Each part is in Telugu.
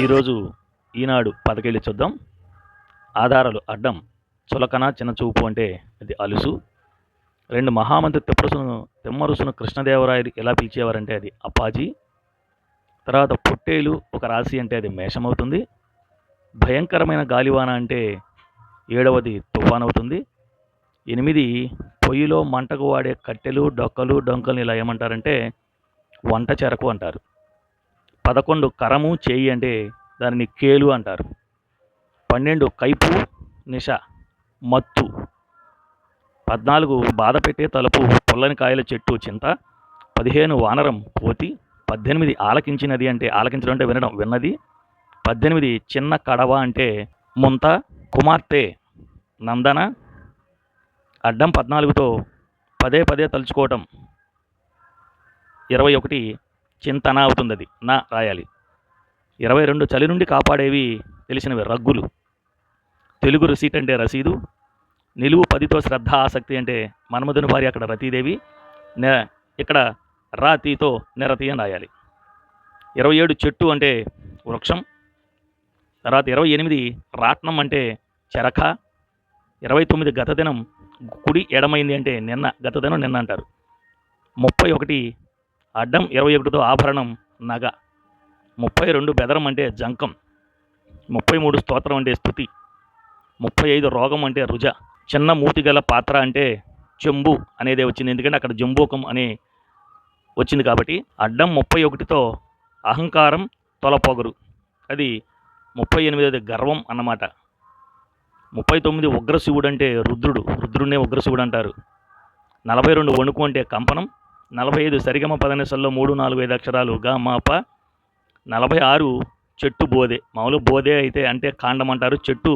ఈరోజు ఈనాడు పదకెళ్ళి చూద్దాం. ఆధారాలు అడ్డం చులకన చిన్న చూపు అంటే అది అలుసు. రెండు మహామంత్రి తిప్పరుసును తిమ్మరుసును కృష్ణదేవరాయలు ఎలా పిలిచేవారంటే అది అప్పాజీ తర్వాత పొట్టేలు ఒక రాశి అంటే అది మేషం అవుతుంది భయంకరమైన గాలివాన అంటే ఏడవది తుఫాన్ అవుతుంది ఎనిమిది పొయ్యిలో మంటకు వాడే కట్టెలు డొక్కలు డొంకలు ఇలా ఏమంటారంటే వంట చెరకు అంటారు. పదకొండు కరము చేయి అంటే దానిని కేలు అంటారు. పన్నెండు కైపు నిష మత్తు. పద్నాలుగు బాధ పెట్టే తలుపు పుల్లని కాయల చెట్టు చింత. పదిహేను వానరం పోతి. పద్దెనిమిది ఆలకించినది అంటే ఆలకించడం అంటే వినడం విన్నది. పద్దెనిమిది చిన్న కడవ అంటే ముంత కుమార్తె నందన. అడ్డం పద్నాలుగుతో పదే పదే తలుచుకోవటం. ఇరవై ఒకటి చింతన అవుతుంది అది నా రాయాలి. ఇరవై రెండు చలి నుండి కాపాడేవి తెలిసినవి రగ్గులు. తెలుగు రిసీట్ అంటే రసీదు. నిలువు పదితో శ్రద్ధ ఆసక్తి అంటే మన్మధుని భార్య అక్కడ రతీదేవి. నె ఇక్కడ రాతీతో నిరతి అని రాయాలి. ఇరవై ఏడు చెట్టు అంటే వృక్షం. తర్వాత ఇరవై ఎనిమిది రాట్నం అంటే చెరక. ఇరవై తొమ్మిది గత దినం కుడి ఎడమైంది అంటే నిన్న గత దినం నిన్న అంటారు. ముప్పై ఒకటి అడ్డం ఇరవై ఒకటితో ఆభరణం నగ. ముప్పై రెండు బెదరం అంటే జంకం. ముప్పై మూడు స్తోత్రం అంటే స్థుతి. ముప్పై ఐదు రోగం అంటే రుజ. చిన్న మూతి గల పాత్ర అంటే చెంబు అనేదే వచ్చింది. ఎందుకంటే అక్కడ జంబూకం అనే వచ్చింది కాబట్టి అడ్డం ముప్పై ఒకటితో అహంకారం తొలపొగరు. అది ముప్పై ఎనిమిది గర్వం అన్నమాట. ముప్పై తొమ్మిది ఉగ్రశివుడు అంటే రుద్రుడు. రుద్రుడినే ఉగ్రశివుడు అంటారు. నలభై రెండు వణుకు అంటే కంపనం. నలభై ఐదు సరిగమ పదనిసల్లో మూడు నాలుగు ఐదు అక్షరాలు గా మాప నలభై ఆరు చెట్టు బోధే. మామూలు బోధే అయితే అంటే కాండం అంటారు. చెట్టు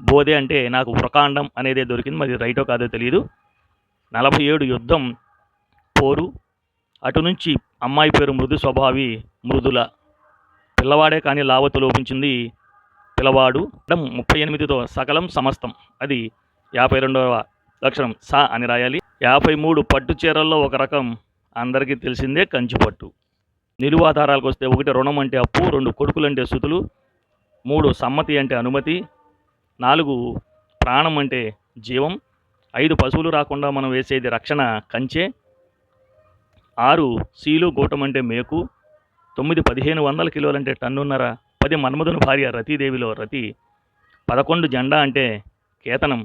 బోధే అంటే నాకు వృకాండం అనేది దొరికింది. మరి రైటో కాదో తెలియదు నలభై ఏడు యుద్ధం పోరు. అటు నుంచి అమ్మాయి పేరు మృదు స్వభావి మృదుల. పిల్లవాడే కానీ లావతు లోపించింది పిల్లవాడు ముప్పై ఎనిమిదితో సకలం సమస్తం. అది యాభై రెండవ అక్షరం సా అని రాయాలి. యాభై మూడు పట్టు చీరల్లో ఒక రకం అందరికీ తెలిసిందే కంచిపట్టు నిలువాధారాలకు వస్తే ఒకటి రుణం అంటే అప్పు రెండు కొడుకులు అంటే సుతులు మూడు సమ్మతి అంటే అనుమతి నాలుగు ప్రాణం అంటే జీవం ఐదు పశువులు రాకుండా మనం వేసేది రక్షణ కంచె ఆరు సీలు గూటం అంటే మేకు తొమ్మిది పదిహేను వందల కిలోలంటే టన్నున్నర పది మన్మధుని భార్య రతీదేవిలో రతి పదకొండు జెండా అంటే కేతనం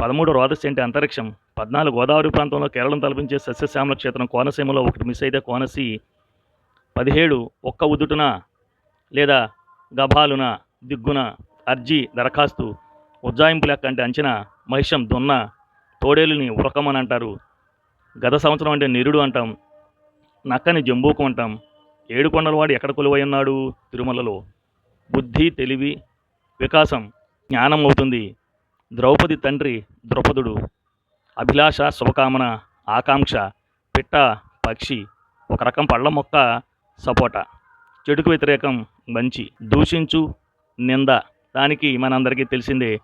పదమూడు రోదస్సు అంటే అంతరిక్షం పద్నాలుగు గోదావరి ప్రాంతంలో కేరళం తలపించే సస్యశ్యామల క్షేత్రం కోనసీమలో ఒకటి మిస్ అయితే కోనసి పదిహేడు ఒక్క ఉదుటున లేదా గభాలున దిగ్గున అర్జీ దరఖాస్తు ఉజ్జాయింపు లెక్క అంటే అంచనా మహిషం దున్న తోడేలుని ఉరకమని అంటారు. గత సంవత్సరం అంటే నిరుడు అంటాం నక్కని జంబూకం అంటాం. ఏడుకొండలవాడు ఎక్కడ కొలువై ఉన్నాడు? తిరుమలలో. బుద్ధి తెలివి వికాసం జ్ఞానం అవుతుంది ద్రౌపది తండ్రి ద్రౌపదుడు. అభిలాష శుభకామన ఆకాంక్ష పిట్ట పక్షి ఒక రకం పళ్ళ మొక్క సపోటా. చెడుకు వ్యతిరేకం మంచి. దూషించు నింద. దానికి మనందరికీ తెలిసిందే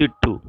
తిట్టు.